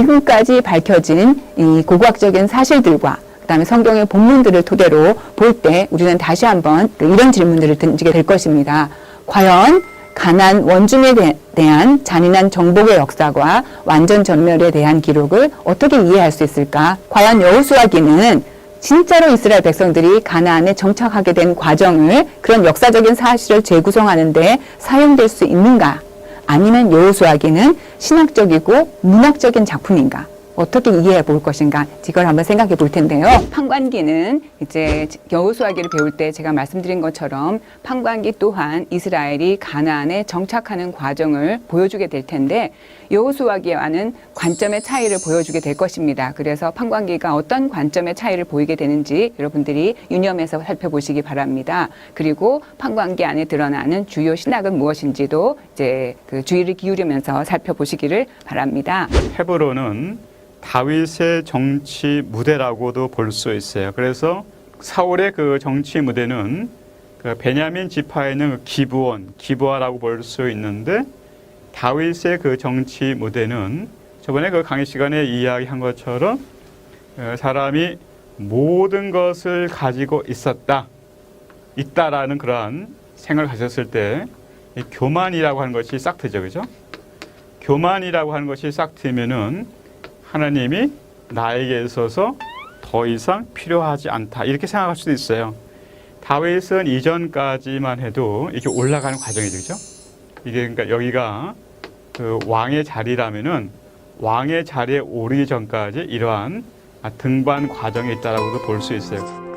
지금까지 밝혀진 이 고고학적인 사실들과 그다음에 성경의 본문들을 토대로 볼 때 우리는 다시 한번 이런 질문들을 던지게 될 것입니다. 과연 가난 원중에 대- 대한 잔인한 정복의 역사와 완전 전멸에 대한 기록을 어떻게 이해할 수 있을까? 과연 여호수아기는 진짜로 이스라엘 백성들이 가나안에 정착하게 된 과정을 그런 역사적인 사실을 재구성하는데 사용될 수 있는가? 아니면 여호수아기는 신학적이고 문학적인 작품인가? 어떻게 이해해 볼 것인가? 이걸 한번 생각해 볼 텐데요. 판관기는 이제 여호수아기를 배울 때 제가 말씀드린 것처럼 판관기 또한 이스라엘이 가나안에 정착하는 과정을 보여주게 될 텐데 여호수아기와는 관점의 차이를 보여주게 될 것입니다. 그래서 판관기가 어떤 관점의 차이를 보이게 되는지 여러분들이 유념해서 살펴보시기 바랍니다. 그리고 판관기 안에 드러나는 주요 신학은 무엇인지도 이제 그 주의를 기울이면서 살펴보시기를 바랍니다. 헤브론은 다윗의 정치 무대라고도 볼 수 있어요. 그래서 사울의 그 정치 무대는 그 베냐민 지파에 있는 그 기브온, 기브아라고 볼 수 있는데 다윗의 그 정치 무대는 저번에 그 강의 시간에 이야기한 것처럼 어, 사람이 모든 것을 가지고 있었다, 있다라는 그러한 생각을 가졌을 때이 교만이라고 하는 것이 싹 트죠, 그죠? 교만이라고 하는 것이 싹 트면은 하나님이 나에게 있어서 더 이상 필요하지 않다 이렇게 생각할 수도 있어요. 다윗은 이전까지만 해도 이렇게 올라가는 과정이죠, 그죠? 이게 그러니까 여기가 그 왕의 자리라면은 왕의 자리에 오르기 전까지 이러한 등반 과정이 있다라고도 볼 수 있어요.